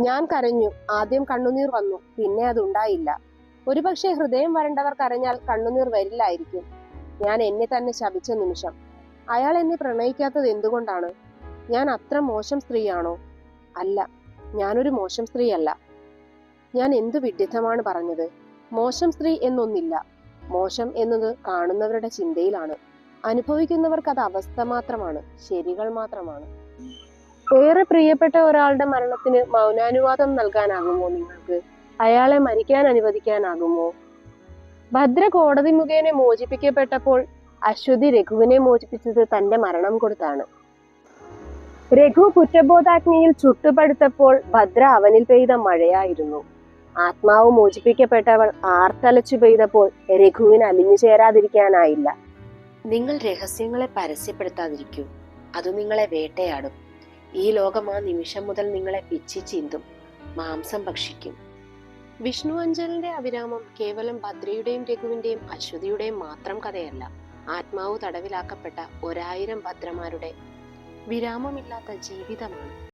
ഞാൻ കരഞ്ഞു. ആദ്യം കണ്ണുനീർ വന്നു. പിന്നെ അതുണ്ടായില്ല. ഒരുപക്ഷെ ഹൃദയം വരണ്ടവർ കരഞ്ഞാൽ കണ്ണുനീർ വരില്ലായിരിക്കും. ഞാൻ എന്നെ തന്നെ ശപിച്ച നിമിഷം. അയാൾ എന്നെ പ്രണയിക്കാത്തത് എന്തുകൊണ്ടാണ്? ഞാൻ അത്ര മോശം സ്ത്രീയാണോ? അല്ല. ഞാനൊരു മോശം സ്ത്രീയല്ല. ഞാൻ എന്തു വിഡിത്തമാണ് പറഞ്ഞത്? മോശം സ്ത്രീ എന്നൊന്നില്ല. മോശം എന്നത് കാണുന്നവരുടെ ചിന്തയിലാണ്. അനുഭവിക്കുന്നവർക്ക് അത് അവസ്ഥ മാത്രമാണ്. ശരികൾ മാത്രമാണ്. ഏറെ പ്രിയപ്പെട്ട ഒരാളുടെ മരണത്തിന് മൗനാനുവാദം നൽകാനാകുമോ നിങ്ങൾക്ക്? അയാളെ മരിക്കാൻ അനുവദിക്കാനാകുമോ? ഭദ്ര കോടതി മുഖേന മോചിപ്പിക്കപ്പെട്ടപ്പോൾ അശ്വതി രഘുവിനെ മോചിപ്പിച്ചത് തന്റെ മരണം കൊടുത്താണ്. രഘു കുറ്റബോധാഗ്നിയിൽ ചുട്ടുപടുത്തപ്പോൾ ഭദ്ര അവനിൽ പെയ്ത മഴയായിരുന്നു. ആത്മാവ് മോചിപ്പിക്കപ്പെട്ടവൾ ആർത്തലച്ചു പെയ്തപ്പോൾ രഘുവിന് അലിഞ്ഞു ചേരാതിരിക്കാനായില്ല. നിങ്ങൾ രഹസ്യങ്ങളെ പരസ്യപ്പെടുത്താതിരിക്കൂ. അത് നിങ്ങളെ വേട്ടയാടും. ഈ ലോകം ആ നിമിഷം മുതൽ നിങ്ങളെ പിച്ചി ചീന്തും മാംസം ഭക്ഷിക്കും. വിഷ്ണു അഞ്ചലിന്റെ അവിരാമം കേവലം ഭദ്രയുടെയും രഘുവിന്റെയും അശ്വതിയുടെയും മാത്രം കഥയല്ല ആത്മാവ് തടവിലാക്കപ്പെട്ട ഒരായിരം ഭദ്രമാരുടെ വിരാമമില്ലാത്ത ജീവിതമാണ്.